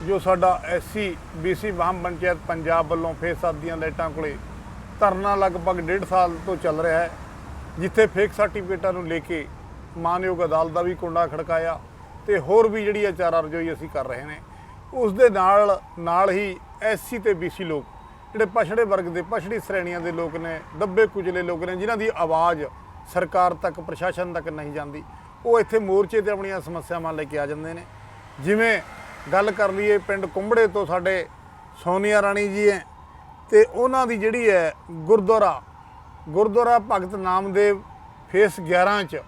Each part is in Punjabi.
ਜੋ ਸਾਡਾ ਐਸਸੀ, ਬੀਸੀ ਵਾਹਮ ਪੰਚਾਇਤ ਪੰਜਾਬ ਵੱਲੋਂ ਫੇਸ ਸਾਦੀਆਂ ਲਾਈਟਾਂ ਕੋਲੇ ਧਰਨਾ ਲਗਭਗ ਡੇਢ ਸਾਲ ਤੋਂ ਚੱਲ ਰਿਹਾ ਹੈ, ਜਿੱਥੇ ਫੇਕ ਸਰਟੀਫਿਕੇਟਾਂ ਨੂੰ ਲੈ ਕੇ ਮਾਨਯੋਗ ਅਦਾਲਤ ਦਾ ਵੀ ਕੁੰਡਾ ਖੜਕਾਇਆ ਤੇ ਹੋਰ ਵੀ ਜਿਹੜੀ ਹੈ ਚਾਰਾ ਰਜੋਈ ਅਸੀਂ ਕਰ ਰਹੇ ਨੇ। ਉਸ ਦੇ ਨਾਲ ਨਾਲ ਹੀ ਐਸਸੀ ਤੇ ਬੀਸੀ ਲੋਕ, ਜਿਹੜੇ ਪਛੜੇ ਵਰਗ ਦੇ, ਪਛੜੀ ਸ਼੍ਰੇਣੀਆਂ ਦੇ ਲੋਕ ਨੇ, ਦੱਬੇ ਕੁਚਲੇ ਲੋਕ ਨੇ, ਜਿਨ੍ਹਾਂ ਦੀ ਆਵਾਜ਼ ਸਰਕਾਰ ਤੱਕ, ਪ੍ਰਸ਼ਾਸਨ ਤੱਕ ਨਹੀਂ ਜਾਂਦੀ, ਉਹ ਇੱਥੇ ਮੋਰਚੇ ਤੇ ਆਪਣੀਆਂ ਸਮੱਸਿਆਵਾਂ ਲੈ ਕੇ ਆ ਜਾਂਦੇ ਨੇ। ਜਿਵੇਂ ਗੱਲ ਕਰ ਲਈਏ ਪਿੰਡ ਕੁੰਬੜੇ ਤੋਂ ਸਾਡੇ ਸੋਨੀਆ ਰਾਣੀ ਜੀ ਹੈ ਤੇ ਉਹਨਾਂ ਦੀ ਜਿਹੜੀ ਹੈ ਗੁਰਦੁਆਰਾ ਗੁਰਦੁਆਰਾ ਭਗਤ ਨਾਮਦੇਵ ਫੇਸ 11 ਚ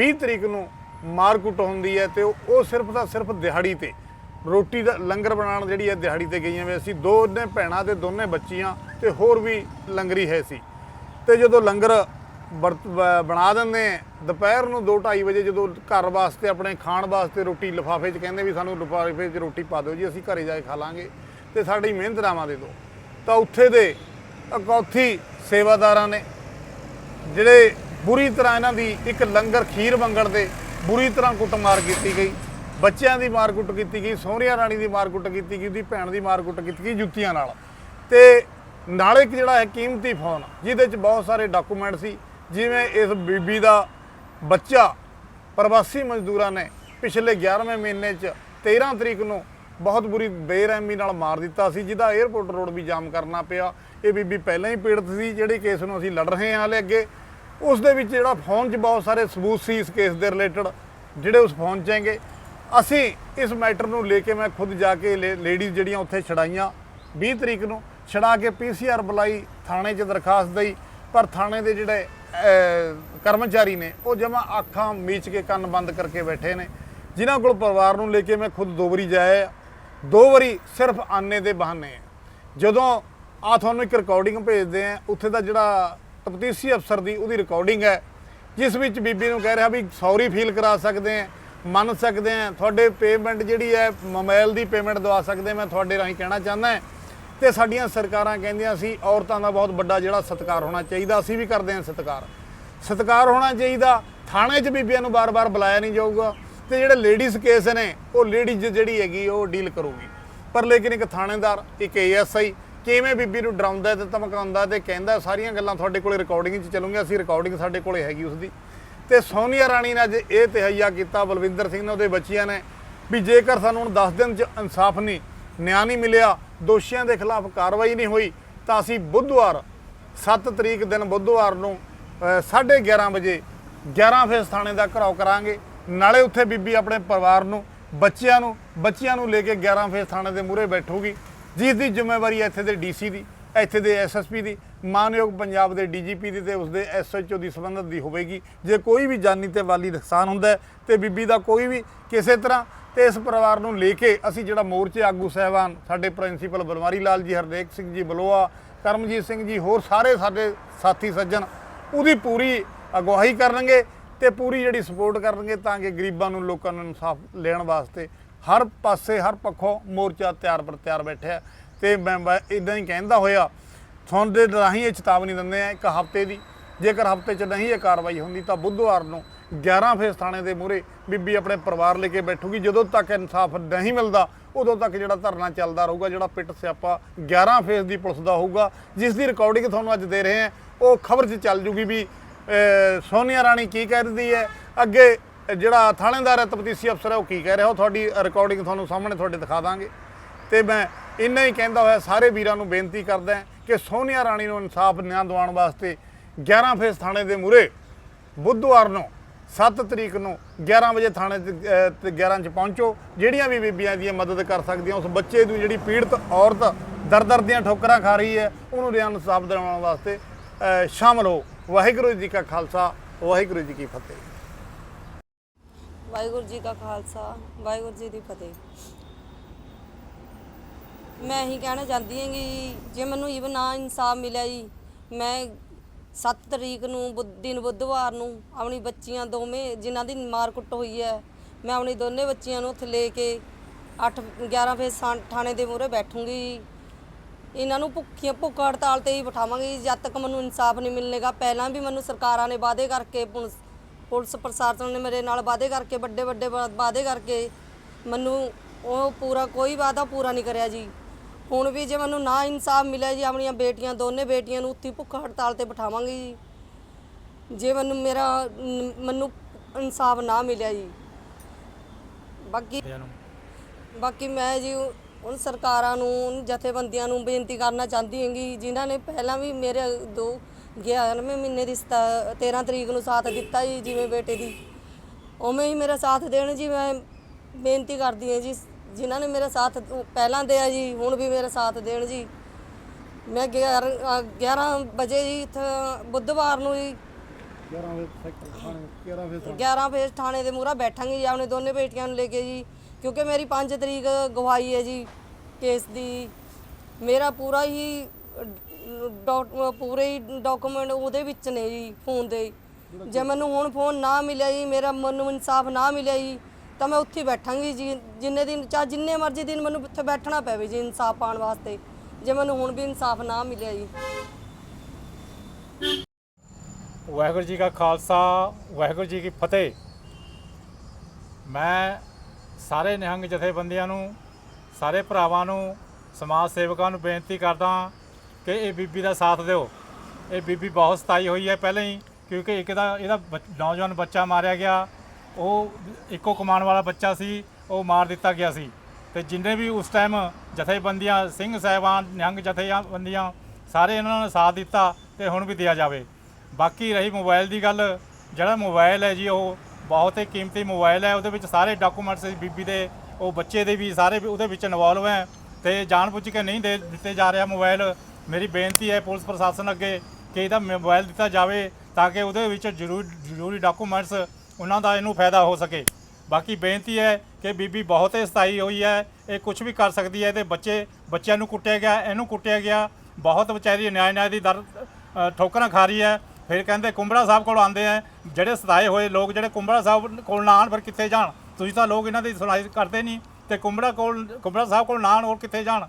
20 ਤਰੀਕ ਨੂੰ ਮਾਰਕੁੱਟ ਹੁੰਦੀ ਹੈ ਤੇ ਉਹ ਸਿਰਫ ਤਾਂ ਸਿਰਫ ਦਿਹਾੜੀ ਤੇ, ਰੋਟੀ ਦਾ ਲੰਗਰ ਬਣਾਉਣ ਜਿਹੜੀ ਹੈ ਦਿਹਾੜੀ ਤੇ ਗਈਆਂ ਵੇ ਅਸੀਂ, ਦੋਨੇ ਭੈਣਾਂ ਤੇ ਦੋਨੇ ਬੱਚੀਆਂ ਤੇ ਹੋਰ ਵੀ ਲੰਗਰੀ ਹੈ ਸੀ। ਤੇ ਜਦੋਂ ਲੰਗਰ ਬਣਾ ਦਿੰਦੇ ਆ। ਦੁਪਹਿਰ ਨੂੰ 2:30 ਵਜੇ ਜਦੋਂ ਘਰ ਵਾਸਤੇ, ਆਪਣੇ ਖਾਣ ਵਾਸਤੇ ਰੋਟੀ ਲਿਫਾਫੇ 'ਚ ਕਹਿੰਦੇ ਵੀ ਸਾਨੂੰ ਲਿਫਾਫੇ 'ਚ ਰੋਟੀ ਪਾ ਦਿਓ ਜੀ, ਅਸੀਂ ਘਰੇ ਜਾ ਕੇ ਖਾ ਲਾਂਗੇ। ਤੇ ਸਾਡੀ ਮਿਹਨਤ ਨਾਮਾ ਦੇ ਦਿਓ। ਤਾਂ ਉੱਥੇ ਦੇ ਅਕੌਥੀ ਸੇਵਾਦਾਰਾਂ ਨੇ, ਜਿਹੜੇ ਬੁਰੀ ਤਰ੍ਹਾਂ ਇਹਨਾਂ ਦੀ ਇੱਕ ਲੰਗਰ ਖੀਰ ਮੰਗਣ ਦੇ ਬੁਰੀ ਤਰ੍ਹਾਂ ਕੁੱਟਮਾਰ ਕੀਤੀ ਗਈ। ਬੱਚਿਆਂ ਦੀ ਮਾਰ ਕੁੱਟ ਕੀਤੀ ਗਈ, ਸੋਹਰਿਆ ਰਾਣੀ ਦੀ ਮਾਰ ਕੁੱਟ ਕੀਤੀ ਗਈ, ਉਹਦੀ ਭੈਣ ਦੀ ਮਾਰ ਕੁੱਟ ਕੀਤੀ ਗਈ ਜੁੱਤੀਆਂ ਨਾਲ। ਤੇ ਨਾਲੇ ਇੱਕ ਜਿਹੜਾ ਹੈ ਕੀਮਤੀ ਫੋਨ, ਜਿਹਦੇ ਚ ਬਹੁਤ ਸਾਰੇ ਡਾਕੂਮੈਂਟ ਸੀ। ਜਿਵੇਂ ਇਸ ਬੀਬੀ ਦਾ ਬੱਚਾ ਪ੍ਰਵਾਸੀ ਮਜ਼ਦੂਰਾਂ ਨੇ ਪਿਛਲੇ 11ਵੇਂ ਮਹੀਨੇ ਚ 13 ਤਰੀਕ ਨੂੰ ਬਹੁਤ ਬੁਰੀ ਬੇਰਹਿਮੀ ਨਾਲ ਮਾਰ ਦਿੱਤਾ ਸੀ, ਜਿਹਦਾ 에ਅਰਪੋਰਟ ਰੋਡ ਵੀ ਜਾਮ ਕਰਨਾ ਪਿਆ। ਇਹ ਬੀਬੀ ਪਹਿਲਾਂ ਹੀ ਪੀੜਤ ਸੀ, ਜਿਹੜੇ ਕੇਸ ਨੂੰ ਅਸੀਂ ਲੜ ਰਹੇ ਹਾਂ ਹਾਲੇ ਅੱਗੇ। ਉਸ ਦੇ ਵਿੱਚ ਜਿਹੜਾ ਫੋਨ 'ਚ ਬਹੁਤ ਸਾਰੇ ਸਬੂਤ ਸੀ ਇਸ ਕੇਸ ਦੇ ਰਿਲੇਟਡ ਜਿਹੜੇ ਉਸ ਫੋਨ 'ਚ ਹੈਗੇ। ਅਸੀਂ ਇਸ ਮੈਟਰ ਨੂੰ ਲੈ ਕੇ ਮੈਂ ਖੁਦ ਜਾ ਕੇ ਲੇਡੀਜ਼ ਜਿਹੜੀਆਂ ਉੱਥੇ ਛੜਾਈਆਂ 20 ਤਰੀਕ ਨੂੰ ਛੜਾ ਕੇ ਪੀਸੀਆਰ ਬੁਲਾਈ, ਥਾਣੇ 'ਚ ਦਰਖਾਸਤ ਦਈ। ਪਰ ਥਾਣੇ ਦੇ ਜਿਹੜੇ ਕਰਮਚਾਰੀ ਨੇ, ਉਹ ਜਮਾ ਅੱਖਾਂ ਮੀਚ ਕੇ ਕੰਨ ਬੰਦ ਕਰਕੇ ਬੈਠੇ ਨੇ। ਜਿਨ੍ਹਾਂ ਕੋਲ ਪਰਿਵਾਰ ਨੂੰ ਲੈ ਕੇ ਮੈਂ ਖੁਦ ਦੋ ਵਾਰੀ ਜਾਇਆ ਦੋ ਵਾਰੀ ਸਿਰਫ ਆਨੇ ਦੇ ਬਹਾਨੇ ਆ। ਜਦੋਂ ਆ ਤੁਹਾਨੂੰ ਇੱਕ ਰਿਕਾਰਡਿੰਗ ਭੇਜਦੇ ਆ, ਉੱਥੇ ਦਾ ਜਿਹੜਾ ਤਪਤੀਸੀ ਅਫਸਰ ਦੀ ਉਹਦੀ ਰਿਕਾਰਡਿੰਗ ਹੈ, ਜਿਸ ਵਿੱਚ ਬੀਬੀ ਨੂੰ ਕਹਿ ਰਿਹਾ ਵੀ ਸੌਰੀ ਫੀਲ ਕਰਾ ਸਕਦੇ ਆ, ਮੰਨ ਸਕਦੇ ਆ, ਤੁਹਾਡੇ ਪੇਮੈਂਟ ਜਿਹੜੀ ਹੈ ਮੋਬਾਈਲ ਦੀ ਪੇਮੈਂਟ ਦਵਾ ਸਕਦੇ ਮੈਂ ਤੁਹਾਡੇ ਰਾਹੀਂ ਕਹਿਣਾ ਚਾਹੁੰਦਾ ਹਾਂ ਤੇ ਸਾਡੀਆਂ ਸਰਕਾਰਾਂ ਕਹਿੰਦੀਆਂ ਸੀ, ਔਰਤਾਂ ਦਾ ਬਹੁਤ ਵੱਡਾ ਜਿਹੜਾ ਸਤਿਕਾਰ ਹੋਣਾ ਚਾਹੀਦਾ, ਅਸੀਂ ਵੀ ਕਰਦੇ ਹਾਂ ਸਤਿਕਾਰ। ਸਤਿਕਾਰ ਹੋਣਾ ਚਾਹੀਦਾ, ਥਾਣੇ 'ਚ ਬੀਬੀਆਂ ਨੂੰ ਬਾਰ-ਬਾਰ ਬੁਲਾਇਆ ਨਹੀਂ ਜਾਊਗਾ ਤੇ ਜਿਹੜੇ ਲੇਡੀਜ਼ ਕੇਸ ਨੇ, ਉਹ ਲੇਡੀਜ਼ ਜਿਹੜੀ ਹੈਗੀ, ਉਹ ਡੀਲ ਕਰੂਗੀ। ਪਰ ਲੇਕਿਨ ਇੱਕ ਥਾਣੇਦਾਰ, ਇੱਕ ਏਐਸਆਈ ਕਿਵੇਂ ਬੀਬੀ ਨੂੰ ਡਰਾਉਂਦਾ ਤੇ ਧਮਕਾਉਂਦਾ ਤੇ ਕਹਿੰਦਾ, ਸਾਰੀਆਂ ਗੱਲਾਂ ਤੁਹਾਡੇ ਕੋਲੇ ਰਿਕਾਰਡਿੰਗ 'ਚ ਚੱਲੂਗੀਆਂ, ਅਸੀਂ ਰਿਕਾਰਡਿੰਗ ਸਾਡੇ ਕੋਲੇ ਹੈਗੀ ਉਸਦੀ। ਤੇ ਸੋਨੀਆ ਰਾਣੀ ਨੇ ਅੱਜ ਇਹ ਤਹਈਆ ਕੀਤਾ, ਬਲਵਿੰਦਰ ਸਿੰਘ ਨੇ ਉਹਦੇ ਬੱਚਿਆਂ ਨੇ, ਵੀ ਜੇਕਰ ਸਾਨੂੰ ਹੁਣ 10 ਦਿਨ 'ਚ ਇਨਸਾਫ ਨਹੀਂ ਨਿਆਂ ਨਹੀਂ ਮਿਲਿਆ ਦੋਸ਼ੀਆਂ ਦੇ ਖਿਲਾਫ ਕਾਰਵਾਈ ਨਹੀਂ ਹੋਈ ਤਾਂ ਅਸੀਂ ਬੁੱਧਵਾਰ 7 ਤਰੀਕ ਦਿਨ ਬੁੱਧਵਾਰ ਨੂੰ ਅ, 11:30 ਵਜੇ 11 ਫੇਸ ਥਾਣੇ ਦਾ ਘਰਾਓ ਕਰਾਂਗੇ। ਨਾਲੇ ਉੱਥੇ ਬੀਬੀ ਆਪਣੇ ਪਰਿਵਾਰ ਨੂੰ ਬੱਚਿਆਂ ਨੂੰ ਬੱਚਿਆਂ ਨੂੰ ਲੈ ਕੇ 11 ਫੇਸ ਥਾਣੇ ਦੇ ਮੂਹਰੇ ਬੈਠੂਗੀ ਜਿਸ ਦੀ ਜ਼ਿੰਮੇਵਾਰੀ ਇੱਥੇ ਦੇ ਡੀਸੀ ਦੀ ਇੱਥੇ ਦੇ ਐਸਐਸਪੀ ਦੀ ਮਾਨਯੋਗ ਪੰਜਾਬ ਦੇ ਡੀਜੀਪੀ ਦੀ ਤੇ ਉਸਦੇ ਐਸਐਚਓ ਦੀ ਸੰਬੰਧਤ ਦੀ ਹੋਵੇਗੀ। ਜੇ ਕੋਈ ਵੀ ਜਾਨੀ ਤੇ ਵਾਲੀ ਨੁਕਸਾਨ ਹੁੰਦਾ ਹੈ ਤੇ ਬੀਬੀ ਦਾ ਕੋਈ ਵੀ ਕਿਸੇ ਤਰ੍ਹਾਂ ਤੇ ਇਸ ਪਰਿਵਾਰ ਨੂੰ ਲੈ ਕੇ ਅਸੀਂ ਜਿਹੜਾ ਮੋਰਚੇ ਆਗੂ ਸਹਿਬਾਨ ਸਾਡੇ ਪ੍ਰਿੰਸੀਪਲ ਬਲਵਾਰੀ ਲਾਲ ਜੀ, ਹਰਦੇਕ ਸਿੰਘ ਜੀ, ਬਲੋਆ, ਕਰਮਜੀਤ ਸਿੰਘ ਜੀ, ਹੋਰ ਸਾਰੇ ਸਾਡੇ ਸਾਥੀ ਸੱਜਣ, ਉਹਦੀ ਪੂਰੀ ਅਗਵਾਈ ਕਰਨਗੇ ਤੇ ਪੂਰੀ ਜਿਹੜੀ ਸਪੋਰਟ ਕਰਨਗੇ ਤਾਂ ਕਿ ਗਰੀਬਾਂ ਨੂੰ ਲੋਕਾਂ ਨੂੰ ਇਨਸਾਫ ਲੈਣ ਵਾਸਤੇ ਹਰ ਪਾਸੇ, ਹਰ ਪੱਖੋਂ ਮੋਰਚਾ ਤਿਆਰ ਪਰ ਤਿਆਰ ਬੈਠਿਆ ਤੇ ਮੈਂ ਇਦਾਂ ਹੀ ਕਹਿੰਦਾ ਹੋਇਆ, ਤੁਹਾਨੂੰ ਦੇ ਰਾਹੀਂ ਇਹ ਚੇਤਾਵਨੀ ਦਿੰਦੇ ਆ ਇੱਕ ਹਫ਼ਤੇ ਦੀ। ਜੇਕਰ ਹਫ਼ਤੇ 'ਚ ਨਹੀਂ ਇਹ ਕਾਰਵਾਈ ਹੁੰਦੀ ਤਾਂ ਬੁੱਧਵਾਰ ਨੂੰ 11 ਫੇਸ ਥਾਣੇ ਦੇ ਮੂਹਰੇ ਬੀਬੀ ਆਪਣੇ ਪਰਿਵਾਰ ਲੈ ਕੇ ਬੈਠੂਗੀ। ਜਦੋਂ ਤੱਕ ਇਨਸਾਫ ਨਹੀਂ ਮਿਲਦਾ, ਉਦੋਂ ਤੱਕ ਜਿਹੜਾ ਧਰਨਾ ਚੱਲਦਾ ਰਹੂਗਾ, ਜਿਹੜਾ ਪਿੱਟ ਸਿਆਪਾ 11 ਫੇਸ ਦੀ ਪੁਲਿਸ ਦਾ ਹੋਊਗਾ, ਜਿਸ ਦੀ ਰਿਕਾਰਡਿੰਗ ਤੁਹਾਨੂੰ ਅੱਜ ਦੇ ਰਹੇ ਹਾਂ, ਉਹ ਖਬਰ 'ਚ ਚੱਲ ਜੂਗੀ ਵੀ ਸੋਨੀਆ ਰਾਣੀ ਕੀ ਕਹਿ ਰਹੀ ਹੈ, ਅੱਗੇ ਜਿਹੜਾ ਥਾਣੇਦਾਰ ਹੈ ਤਪਤੀਸੀ ਅਫਸਰ ਹੈ, ਉਹ ਕੀ ਕਹਿ ਰਿਹਾ, ਉਹ ਤੁਹਾਡੀ ਰਿਕਾਰਡਿੰਗ ਤੁਹਾਨੂੰ ਸਾਹਮਣੇ ਤੁਹਾਡੇ ਦਿਖਾ ਦਾਂਗੇ। ਤੇ ਮੈਂ ਇੰਨਾ ਹੀ ਕਹਿੰਦਾ ਹੋਇਆ, ਸਾਰੇ ਵੀਰਾਂ ਨੂੰ ਬੇਨਤੀ ਕਰਦਾ ਕਿ ਸੋਨੀਆ ਰਾਣੀ ਨੂੰ ਇਨਸਾਫ ਨਿਆਂ ਦਿਵਾਉਣ ਵਾਸਤੇ 11 ਫੇਸ ਥਾਣੇ ਦੇ ਮੂਹਰੇ। ਬੁੱਧਵਾਰ ਨੂੰ 7 ਤਰੀਕ ਨੂੰ 11 ਵਜੇ ਥਾਣੇ ਤੇ ਅਹ, 11 ਚ ਪਹੁੰਚੋ। ਜਿਹੜੀਆਂ ਵੀ ਬੀਬੀਆਂ ਦੀ ਮਦਦ ਕਰ ਸਕਦੀਆਂ ਉਸ ਬੱਚੇ ਦੀ ਜਿਹੜੀ ਪੀੜਤ ਔਰਤ ਦਰ ਦਰ ਦੀਆਂ ਠੋਕਰਾਂ ਖਾ ਰਹੀ ਹੈ ਉਹਨੂੰ ਨਿਆਂ ਇਨਸਾਫ ਦਿਵਾਉਣ ਵਾਸਤੇ ਅਹ, ਸ਼ਾਮਲ ਹੋ। ਵਾਹਿਗੁਰੂ ਜੀ ਕਾ ਖਾਲਸਾ ਵਾਹਿਗੁਰੂ ਜੀ ਕੀ ਫਤਿਹ। ਵਾਹਿਗੁਰੂ ਜੀ ਕਾ ਖਾਲਸਾ ਵਾਹਿਗੁਰੂ ਜੀ ਦੀ ਫਤਿਹ। ਮੈਂ ਇਹੀ ਕਹਿਣਾ ਚਾਹੁੰਦੀ ਹਾਂ ਕਿ ਜੇ ਮੈਨੂੰ ਈਵਨ ਨਾ ਇਨਸਾਫ ਮਿਲਿਆ ਜੀ ਮੈਂ 7 ਤਰੀਕ ਨੂੰ ਬੁੱਧ- ਦਿਨ ਬੁੱਧਵਾਰ ਨੂੰ ਆਪਣੀ ਬੱਚੀਆਂ ਦੋਵੇਂ ਜਿਨ੍ਹਾਂ ਦੀ ਮਾਰ ਕੁੱਟ ਹੋਈ ਹੈ ਮੈਂ ਆਪਣੀ ਦੋਨੇ ਬੱਚੀਆਂ ਨੂੰ ਉੱਥੇ ਲੈ ਕੇ 8 11 ਫੇਸ ਥਾਂ- ਥਾਣੇ ਦੇ ਮੂਹਰੇ ਬੈਠੂੰਗੀ। ਇਹਨਾਂ ਨੂੰ ਭੁੱਖੀਆਂ ਭੁੱਖ ਹੜਤਾਲ ਤੇ ਹੀ ਬਿਠਾਵਾਂਗੇ। ਜੀ, ਜਦ ਤੱਕ ਮੈਨੂੰ ਇਨਸਾਫ ਨਹੀਂ ਮਿਲੇਗਾ ਪਹਿਲਾਂ ਵੀ ਮੈਨੂੰ ਸਰਕਾਰਾਂ ਨੇ ਵਾਅਦੇ ਕਰਕੇ ਪੁਲਿਸ ਪੁਲਿਸ ਪ੍ਰਸ਼ਾਸਨ ਨੇ ਮੇਰੇ ਨਾਲ ਵਾਅਦੇ ਕਰਕੇ ਵੱਡੇ ਵੱਡੇ ਵਾ- ਵਾਅਦੇ ਕਰਕੇ ਮੈਨੂੰ ਉਹ ਪੂਰਾ ਕੋਈ ਵਾਅਦਾ ਪੂਰਾ ਨਹੀਂ ਕਰਿਆ ਜੀ। ਹੁਣ ਵੀ ਜੇ ਮੈਨੂੰ ਨਾ ਇਨਸਾਫ ਮਿਲਿਆ ਜੀ ਆਪਣੀਆਂ ਬੇਟੀਆਂ ਦੋਨੇ ਬੇਟੀਆਂ ਨੂੰ ਉੱਥੇ ਭੁੱਖ ਹੜਤਾਲ ਤੇ ਬਿਠਾਵਾਂਗੀ ਜੀ। ਜੇ ਮੈਨੂੰ ਮੇਰਾ ਮੈਨੂੰ ਇਨਸਾਫ ਨਾ ਮਿਲਿਆ ਜੀ। ਬਾਕੀ ਬਾਕੀ ਮੈਂ ਜੀ ਹੁਣ ਸਰਕਾਰਾਂ ਨੂੰ ਜਥੇਬੰਦੀਆਂ ਨੂੰ ਬੇਨਤੀ ਕਰਨਾ ਚਾਹੁੰਦੀ ਹੈਗੀ। ਜਿਨ੍ਹਾਂ ਨੇ ਪਹਿਲਾਂ ਵੀ ਮੇਰੇ ਦੋ 11ਵੇਂ ਮਹੀਨੇ ਦੀ ਸਤਾ- 13 ਤਰੀਕ ਨੂੰ ਸਾਥ ਦਿੱਤਾ ਜੀ ਜਿਵੇਂ ਬੇਟੇ ਦੀ। ਉਵੇਂ ਹੀ ਮੇਰਾ ਸਾਥ ਦੇਣ ਜੀ ਮੈਂ ਬੇਨਤੀ ਕਰਦੀ ਹਾਂ ਜੀ। ਜਿਨ੍ਹਾਂ ਨੇ ਮੇਰਾ ਸਾਥ ਪਹਿਲਾਂ ਦਿਆ ਜੀ ਹੁਣ ਵੀ ਮੇਰਾ ਸਾਥ ਦੇਣ ਜੀ। ਮੈਂ 11 ਅ, 11 ਵਜੇ ਜੀ ਇੱਥੇ ਬੁੱਧਵਾਰ ਨੂੰ ਜੀ 11 ਵਜੇ ਸੈਕਟਰ ਥਾਣੇ 11 ਵਜੇ 11 ਫੇਸ ਥਾਣੇ ਦੇ ਮੂਹਰੇ ਬੈਠਾਂਗੇ ਜੀ ਆਪਣੇ ਦੋਨੇ ਬੇਟੀਆਂ ਨੂੰ ਲੈ ਕੇ ਜੀ। ਕਿਉਂਕਿ ਮੇਰੀ 5 ਤਰੀਕ ਗਵਾਹੀ ਹੈ ਜੀ ਕੇਸ ਦੀ। ਮੇਰਾ ਪੂਰਾ ਹੀ ਡਾਕ- ਪੂਰੇ ਹੀ ਡਾਕੂਮੈਂਟ ਉਹਦੇ ਵਿੱਚ ਨੇ ਜੀ ਫੋਨ ਦੇ। ਜੇ ਮੈਨੂੰ ਹੁਣ ਫੋਨ ਨਾ ਮਿਲਿਆ ਜੀ ਮੇਰਾ ਮੈਨੂੰ ਇਨਸਾਫ ਨਾ ਮਿਲਿਆ ਜੀ ਤਾਂ ਮੈਂ ਉੱਥੇ ਹੀ ਬੈਠਾਂਗੀ ਜੀ, ਜਿੰਨੇ ਦਿਨ, ਚਾਹ ਜਿੰਨੇ ਮਰਜ਼ੀ ਦਿਨ ਮੈਨੂੰ ਉੱਥੇ ਬੈਠਣਾ ਪਵੇ ਜੀ ਇਨਸਾਫ ਪਾਉਣ ਵਾਸਤੇ, ਜੇ ਮੈਨੂੰ ਹੁਣ ਵੀ ਇਨਸਾਫ ਨਾ ਮਿਲਿਆ ਜੀ। ਵਾਹਿਗੁਰੂ ਜੀ ਕਾ ਖਾਲਸਾ, ਵਾਹਿਗੁਰੂ ਜੀ ਕੀ ਫਤਿਹ। ਮੈਂ ਸਾਰੇ ਨਿਹੰਗ ਜਥੇਬੰਦੀਆਂ ਨੂੰ, ਸਾਰੇ ਭਰਾਵਾਂ ਨੂੰ, ਸਮਾਜ ਸੇਵਕਾਂ ਨੂੰ ਬੇਨਤੀ ਕਰਦਾ ਕਿ ਇਹ ਬੀਬੀ ਦਾ ਸਾਥ ਦਿਓ। ਇਹ ਬੀਬੀ ਬਹੁਤ ਸਤਾਈ ਹੋਈ ਹੈ ਪਹਿਲਾਂ ਹੀ, ਕਿਉਂਕਿ ਇੱਕ ਦਾ, ਇਹਦਾ ਬੱਚ- ਨੌਜਵਾਨ ਬੱਚਾ ਮਾਰਿਆ ਗਿਆ। ਉਹ ਇੱਕੋ ਕਮਾਉਣ ਵਾਲਾ ਬੱਚਾ ਸੀ, ਉਹ ਮਾਰ ਦਿੱਤਾ ਗਿਆ ਸੀ। ਤੇ ਜਿੰਨੇ ਵੀ ਉਸ ਟਾਈਮ ਜਥੇਬੰਦੀਆਂ, ਸਿੰਘ ਸਾਹਿਬਾਨ, ਨਿਹੰਗ ਜਥੇਬੰਦੀਆਂ, ਸਾਰੇ ਇਹਨਾਂ ਨੇ ਸਾਥ ਦਿੱਤਾ ਤੇ ਹੁਣ ਵੀ ਦਿਆ ਜਾਵੇ। ਬਾਕੀ ਰਹੀ ਮੋਬਾਈਲ ਦੀ ਗੱਲ, ਜਿਹੜਾ ਮੋਬਾਈਲ ਹੈ ਜੀ, ਉਹ ਬਹੁਤ ਹੀ ਕੀਮਤੀ ਮੋਬਾਈਲ ਹੈ। ਉਹਦੇ ਵਿੱਚ ਸਾਰੇ ਡਾਕੂਮੈਂਟਸ ਬੀਬੀ ਦੇ, ਉਹ ਬੱਚੇ ਦੇ ਵੀ, ਸਾਰੇ ਵੀ ਉਹਦੇ ਵਿੱਚ ਇਨਵੋਲਵ ਹੈ। ਤੇ ਜਾਣਬੁੱਝ ਕੇ ਨਹੀਂ ਦੇ ਦਿੱਤੇ ਜਾ ਰਿਹਾ ਮੋਬਾਈਲ ਮੇਰੀ ਬੇਨਤੀ ਹੈ ਪੁਲਿਸ ਪ੍ਰਸ਼ਾਸਨ ਅੱਗੇ ਕਿ ਇਹਦਾ ਮੋਬਾਈਲ ਦਿੱਤਾ ਜਾਵੇ ਤਾਂ ਕਿ ਉਹਦੇ ਵਿੱਚ ਜ਼ਰੂਰੀ ਜ਼ਰੂਰੀ ਡਾਕੂਮੈਂਟਸ ਉਹਨਾਂ ਦਾ ਇਹਨੂੰ ਫਾਇਦਾ ਹੋ ਸਕੇ। ਬਾਕੀ ਬੇਨਤੀ ਹੈ ਕਿ ਬੀਬੀ ਬਹੁਤ ਹੀ ਸਤਾਈ ਹੋਈ ਹੈ। ਇਹ ਕੁਝ ਵੀ ਕਰ ਸਕਦੀ ਹੈ। ਤੇ ਬੱਚੇ, ਬੱਚਿਆਂ ਨੂੰ ਕੁੱਟਿਆ ਗਿਆ, ਇਹਨੂੰ ਕੁੱਟਿਆ ਗਿਆ। ਬਹੁਤ ਵਿਚਾਰੀ ਨਿਆਂ ਨਿਆਂ ਦੀ ਦਰ ਠੋਕਰਾਂ ਖਾ ਰਹੀ ਹੈ। ਫਿਰ ਕਹਿੰਦੇ ਕੁੰਬੜਾ ਸਾਹਿਬ ਕੋਲ ਆਉਂਦੇ ਆ ਜਿਹੜੇ ਸਤਾਏ ਹੋਏ ਲੋਕ, ਜਿਹੜੇ ਕੁੰਬੜਾ ਸਾਹਿਬ ਕੋਲ ਨਾ ਆਉਣ, ਫਿਰ ਕਿੱਥੇ ਜਾਣ? ਤੁਸੀਂ ਤਾਂ ਲੋਕ ਇਹਨਾਂ ਦੀ ਸੁਣਾਈ ਕਰਦੇ ਨਹੀਂ। ਤੇ ਕੁੰਬੜਾ ਕੋਲ, ਕੁੰਬੜਾ ਸਾਹਿਬ ਕੋਲ ਨਾ ਆਉਣ, ਹੋਰ ਕਿੱਥੇ ਜਾਣ?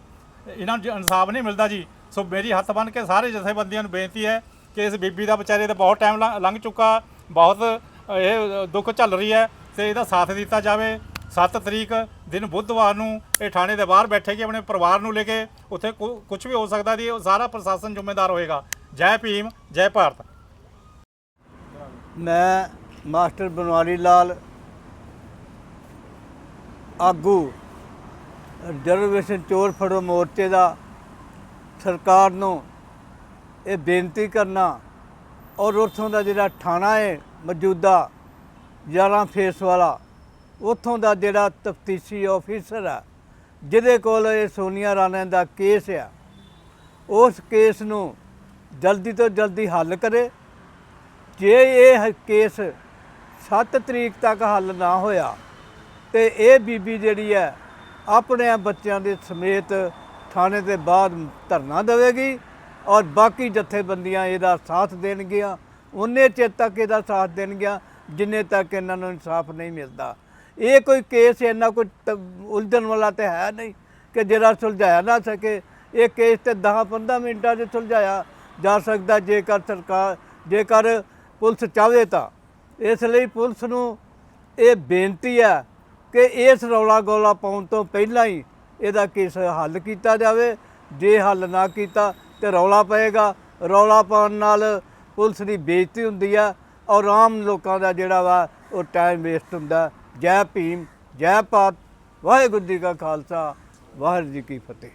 ਇਹਨਾਂ ਨੂੰ ਇਨਸਾਫ ਨਹੀਂ ਮਿਲਦਾ ਜੀ। ਸੋ ਮੇਰੀ ਹੱਥ ਬੰਨ ਕੇ ਸਾਰੇ ਜਥੇਬੰਦੀਆਂ ਨੂੰ ਬੇਨਤੀ ਹੈ ਕਿ ਇਸ ਬੀਬੀ ਦਾ ਵਿਚਾਰੇ ਦਾ ਬਹੁਤ ਟਾਈਮ ਲੰਘ ਚੁੱਕਾ। ਬਹੁਤ ਇਹ ਦੁੱਖ ਝੱਲ ਰਹੀ ਹੈ ਤੇ ਇਹਦਾ ਸਾਥ ਦਿੱਤਾ ਜਾਵੇ। 7 ਤਰੀਕ ਦਿਨ ਬੁੱਧਵਾਰ ਨੂੰ ਇਹ ਥਾਣੇ ਦੇ ਬਾਹਰ ਬੈਠੇਗੀ, ਆਪਣੇ ਪਰਿਵਾਰ ਨੂੰ ਲੈ ਕੇ। ਉੱਥੇ ਕੁਝ ਵੀ ਹੋ ਸਕਦਾ ਜੀ, ਉਹ ਸਾਰਾ ਪ੍ਰਸ਼ਾਸਨ ਜ਼ਿੰਮੇਦਾਰ ਹੋਏਗਾ। ਜੈ ਭੀਮ, ਜੈ ਭਾਰਤ। ਮੈਂ ਮਾਸਟਰ ਬਨਵਾਰੀ ਲਾਲ ਆਗੂ ਰਿਜ਼ਰਵੇਸ਼ਨ ਚੋਰ ਫੜੋ ਮੋਰਚੇ ਦਾ ਸਰਕਾਰ ਨੂੰ ਇਹ ਬੇਨਤੀ ਕਰਨਾ ਔਰ ਉੱਥੋਂ ਦਾ ਜਿਹੜਾ ਥਾਣਾ ਹੈ ਮੌਜੂਦਾ 11 ਫੇਸ ਵਾਲਾ, ਉੱਥੋਂ ਦਾ ਜਿਹੜਾ ਤਫਤੀਸ਼ੀ ਆਫੀਸਰ ਆ, ਜਿਹਦੇ ਕੋਲ ਇਹ ਸੋਨੀਆ ਰਾਣਾ ਦਾ ਕੇਸ ਆ, ਉਸ ਕੇਸ ਨੂੰ ਜਲਦੀ ਤੋਂ ਜਲਦੀ ਹੱਲ ਕਰੇ। ਜੇ ਇਹ ਕੇਸ 7 ਤਰੀਕ ਤੱਕ ਹੱਲ ਨਾ ਹੋਇਆ, ਤੇ ਇਹ ਬੀਬੀ ਜਿਹੜੀ ਹੈ ਆਪਣੇ ਬੱਚਿਆਂ ਦੇ ਸਮੇਤ ਥਾਣੇ ਦੇ ਬਾਅਦ ਧਰਨਾ ਦੇਵੇਗੀ ਔਰ ਬਾਕੀ ਜਥੇਬੰਦੀਆਂ ਇਹਦਾ ਸਾਥ ਦੇਣਗੀਆਂ। ਉਹਨੇ ਚਿਰ ਤੱਕ ਇਹਦਾ ਸਾਥ ਦੇਣਗੀਆਂ ਜਿੰਨੇ ਤੱਕ ਇਹਨਾਂ ਨੂੰ ਇਨਸਾਫ ਨਹੀਂ ਮਿਲਦਾ। ਇਹ ਕੋਈ ਕੇਸ ਇੰਨਾ ਕੋਈ ਤ- ਉਲਝਣ ਵਾਲਾ ਤੇ ਹੈ ਨਹੀਂ ਕਿ ਜਿਹੜਾ ਸੁਲਝਾਇਆ ਨਾ ਸਕੇ। ਇਹ ਕੇਸ ਤੇ 10-15 ਮਿੰਟਾਂ 'ਚ ਸੁਲਝਾਇਆ ਜਾ ਸਕਦਾ ਜੇਕਰ ਸਰਕਾਰ, ਜੇਕਰ ਪੁਲਿਸ ਚਾਹਵੇ ਤਾਂ। ਇਸ ਲਈ ਪੁਲਿਸ ਨੂੰ ਇਹ ਬੇਨਤੀ ਹੈ ਕਿ ਇਸ ਰੌਲਾ ਗੋਲਾ ਪਾਉਣ ਤੋਂ ਪਹਿਲਾਂ ਹੀ ਇਹਦਾ ਕੇਸ ਹੱਲ ਕੀਤਾ ਜਾਵੇ। ਜੇ ਹੱਲ ਨਾ ਕੀਤਾ ਤੇ ਰੌਲਾ ਪਏਗਾ। ਰੌਲਾ ਪਾਉਣ ਨਾਲ ਪੁਲਿਸ ਦੀ ਬੇਇੱਜ਼ਤੀ ਹੁੰਦੀ ਆ ਔਰ ਆਮ ਲੋਕਾਂ ਦਾ ਜਿਹੜਾ ਵਾ ਉਹ ਟਾਈਮ ਵੇਸਟ ਹੁੰਦਾ। ਜੈ ਭੀਮ, ਜੈ ਭਾਰਤ, ਵਾਹਿਗੁਰੂ ਜੀ ਕਾ ਖਾਲਸਾ, ਵਾਹਿਗੁਰੂ ਜੀ ਕੀ ਫਤਿਹ।